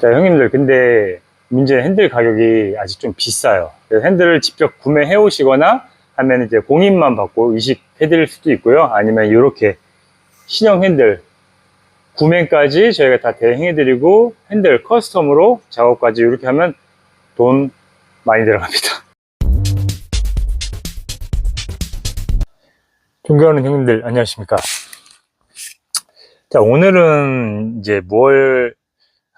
자, 형님들, 근데 문제는 핸들 가격이 아직 좀 비싸요. 핸들을 직접 구매해 오시거나 하면 이제 공인만 받고 이식해 드릴 수도 있고요. 아니면 이렇게 신형 핸들 구매까지 저희가 다 대행해 드리고 핸들 커스텀으로 작업까지 이렇게 하면 돈 많이 들어갑니다. 존경하는 형님들, 안녕하십니까. 자, 오늘은 이제 뭘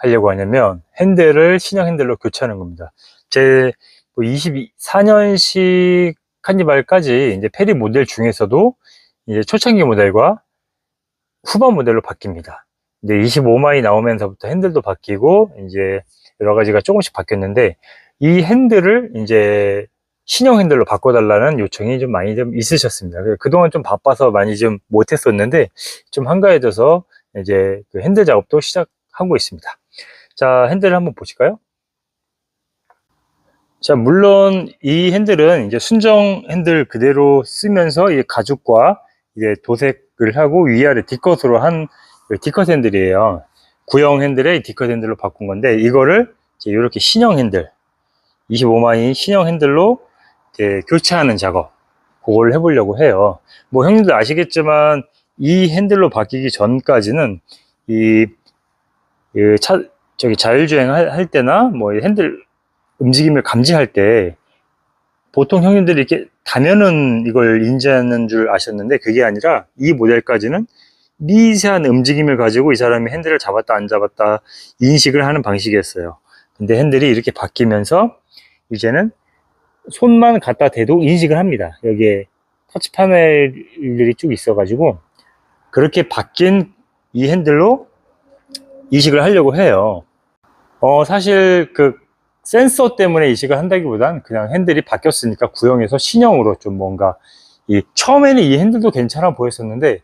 하려고 하냐면 핸들을 신형 핸들로 교체하는 겁니다. 제 24년식 카니발까지 이제 페리 모델 중에서도 이제 초창기 모델과 후반 모델로 바뀝니다. 이제 25마이 나오면서부터 핸들도 바뀌고 이제 여러 가지가 조금씩 바뀌었는데 이 핸들을 이제 신형 핸들로 바꿔달라는 요청이 좀 많이 좀 있으셨습니다. 그동안 좀 바빠서 많이 좀 못했었는데 좀 한가해져서 이제 그 핸들 작업도 시작하고 있습니다. 자, 핸들을 한번 보실까요? 자, 물론 이 핸들은 이제 순정 핸들 그대로 쓰면서 이 가죽과 이제 도색을 하고 위아래 D컷으로 한그 D컷 핸들이에요. 구형 핸들에 D컷 핸들로 바꾼 건데 이거를 이제 이렇게 신형 핸들 25마인 신형 핸들로 이제 교체하는 작업 그걸 해보려고 해요. 뭐 형님들 아시겠지만 이 핸들로 바뀌기 전까지는 이, 이 차, 저기 자율주행 할, 할 때나 뭐 핸들 움직임을 감지할 때 보통 형님들이 이렇게 다면은 이걸 인지하는 줄 아셨는데 그게 아니라 이 모델까지는 미세한 움직임을 가지고 이 사람이 핸들을 잡았다 안 잡았다 인식을 하는 방식이었어요. 근데 핸들이 이렇게 바뀌면서 이제는 손만 갖다 대도 인식을 합니다. 여기에 터치 파넬들이 쭉 있어 가지고 그렇게 바뀐 이 핸들로 이식을 하려고 해요. 어, 사실 그 센서 때문에 이식을 한다기보단 그냥 핸들이 바뀌었으니까 구형해서 신형으로 좀 뭔가 이 처음에는 이 핸들도 괜찮아 보였었는데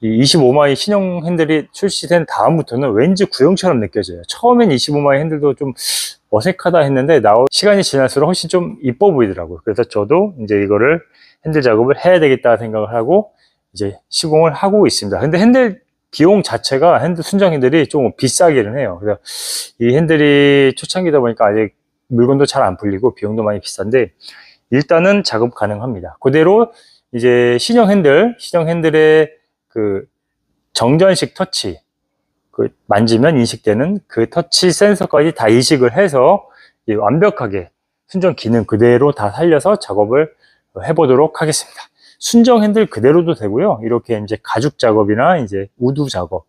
이 25마이 신형 핸들이 출시된 다음부터는 왠지 구형처럼 느껴져요. 처음엔 25마이 핸들도 좀 어색하다 했는데 나오 시간이 지날수록 훨씬 좀 이뻐 보이더라고요. 그래서 저도 이제 이거를 핸들 작업을 해야 되겠다 생각을 하고 이제 시공을 하고 있습니다. 근데 핸들 비용 자체가 핸들 순정 핸들이 조금 비싸기는 해요. 그래서 이 핸들이 초창기다 보니까 아직 물건도 잘 안 풀리고 비용도 많이 비싼데 일단은 작업 가능합니다. 그대로 이제 신형 핸들, 신형 핸들의 그 정전식 터치 그 만지면 인식되는 그 터치 센서까지 다 이식을 해서 이 완벽하게 순정 기능 그대로 다 살려서 작업을 해보도록 하겠습니다. 순정 핸들 그대로도 되고요. 이렇게 이제 가죽 작업이나 이제 우드 작업,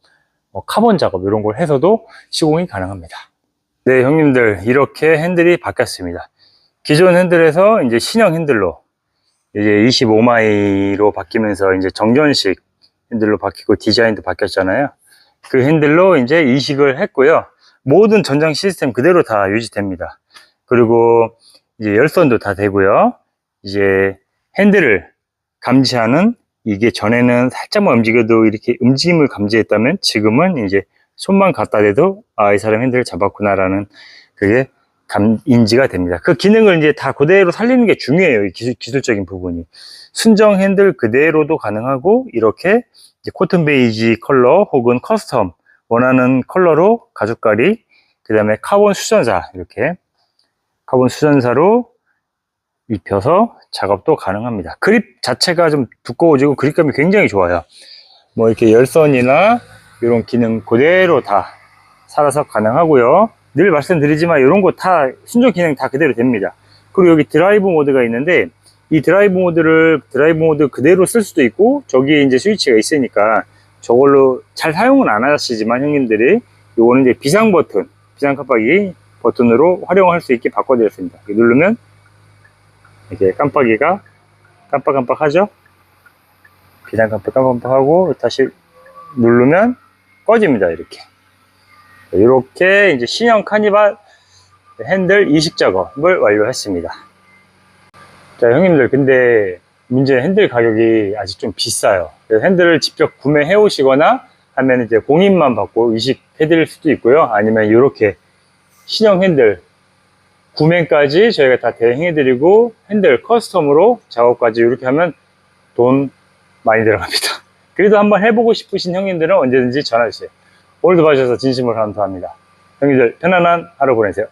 뭐 카본 작업 이런 걸 해서도 시공이 가능합니다. 네, 형님들 이렇게 핸들이 바뀌었습니다. 기존 핸들에서 이제 신형 핸들로 이제 25마이로 바뀌면서 이제 정전식 핸들로 바뀌고 디자인도 바뀌었잖아요. 그 핸들로 이제 이식을 했고요. 모든 전장 시스템 그대로 다 유지됩니다. 그리고 이제 열선도 다 되고요. 이제 핸들을 감지하는 이게 전에는 살짝만 움직여도 이렇게 움직임을 감지했다면 지금은 이제 손만 갖다 대도 아, 이 사람 핸들을 잡았구나라는 그게 감, 인지가 됩니다. 그 기능을 이제 다 그대로 살리는 게 중요해요. 이 기술, 기술적인 부분이. 순정 핸들 그대로도 가능하고 이렇게 코튼 베이지 컬러 혹은 커스텀 원하는 컬러로 가죽가리 그 다음에 카본 수전사 이렇게 카본 수전사로 입혀서 작업도 가능합니다. 그립 자체가 좀 두꺼워지고 그립감이 굉장히 좋아요. 뭐 이렇게 열선이나 이런 기능 그대로 다 살아서 가능하고요. 늘 말씀드리지만 이런 거 다 순정 기능 다 그대로 됩니다. 그리고 여기 드라이브 모드가 있는데 이 드라이브 모드를 드라이브 모드 그대로 쓸 수도 있고 저기에 이제 스위치가 있으니까 저걸로 잘 사용은 안 하시지만 형님들이 요거는 이제 비상 버튼 비상 깜빡이 버튼으로 활용할 수 있게 바꿔드렸습니다 누르면 이렇게 깜빡이가 깜빡깜빡 하죠 비상 깜빡 깜빡 하고 다시 누르면 꺼집니다 이렇게 이렇게 이제 신형 카니발 핸들 이식 작업을 완료했습니다 자, 형님들, 근데 문제는 핸들 가격이 아직 좀 비싸요. 핸들을 직접 구매해 오시거나 하면 이제 공인만 받고 이식해 드릴 수도 있고요. 아니면 이렇게 신형 핸들 구매까지 저희가 다 대행해 드리고 핸들 커스텀으로 작업까지 이렇게 하면 돈 많이 들어갑니다. 그래도 한번 해보고 싶으신 형님들은 언제든지 전화 주세요. 오늘도 봐주셔서 진심으로 감사합니다. 형님들 편안한 하루 보내세요.